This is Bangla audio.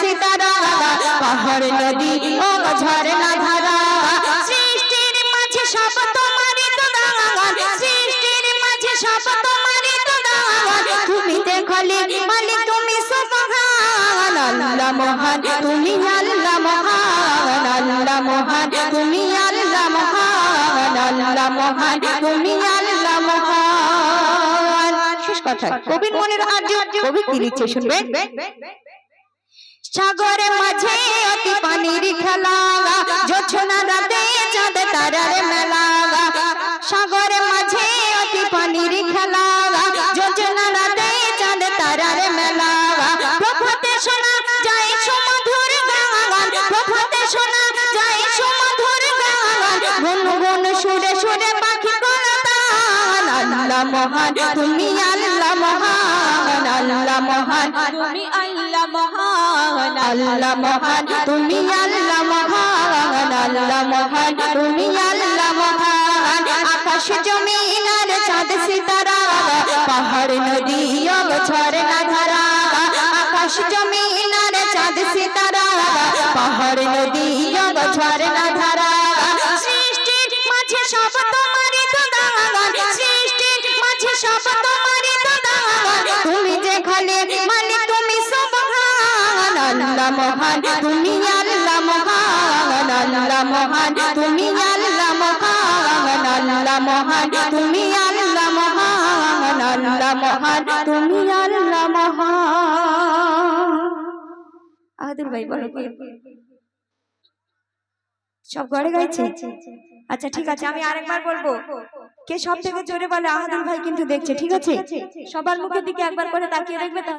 সিতারা, পাহাড় নদী ও ঝরনা ধারা। সৃষ্টির মাঝে সব তোমারই তো দান সৃষ্টির মাঝে সব তোমারই তো দান তুমি দেখলে মালিক তুমি সুবহান আল্লাহ মহান, তুমি আল্লাহ মহান আল্লাহ মহান, তুমি আল্লাহ মহান আল্লাহ মহান, তুমি আল্লাহ মহান। শেষ কথা, কবির মনের আর্য কবি কি লিখছে শুনবেন সাগরে মাঝে অতি পানির খেলা। জোছনা রাতে চাঁদ তারার মেলা। সাগরে মাঝে অতি পানির খেলা। জোছনা রাতে চাঁদ তারার মেলা। প্রভাতে শোনা যায় সুমধুর গান। প্রভাতে শোনা যায় সুমধুর গান। গুন সুরে সুরে পাখি কলতান আল্লাহ মহান মহান, তুমি আল্লাহ মহান আল্লাহ মহান, তুমি আল্লাহ মহান আল্লাহ মহান, তুমি আল্লাহ মহান। আকাশ জমিন আর চাঁদ সিতারা, পাহাড় নদী ঝরনা ধারা। আকাশ জমিন আর চাঁদ সিতারা, পাহাড় নদী ঝরনা ধারা। সৃষ্টির মাঝে সব তোমারই তো দান সৃষ্টির মাঝে সব মহান, তুমি আল্লাহ মহান আল্লাহ মহান, তুমি আল্লাহ মহান আল্লাহ মহান, তুমি আল্লাহ মহান আল্লাহ মহান, তুমি আল্লাহ মহান। ভাই, বলো? সব ঘরে গাইছে? আচ্ছা ঠিক আছে, আমি আরেকবার বলব। কে সব থেকে জোরে বলে? আহাদুর ভাই কিন্তু দেখছে, ঠিক আছে? সবার মুখের দিকে একবার করে তাকিয়ে দেখবে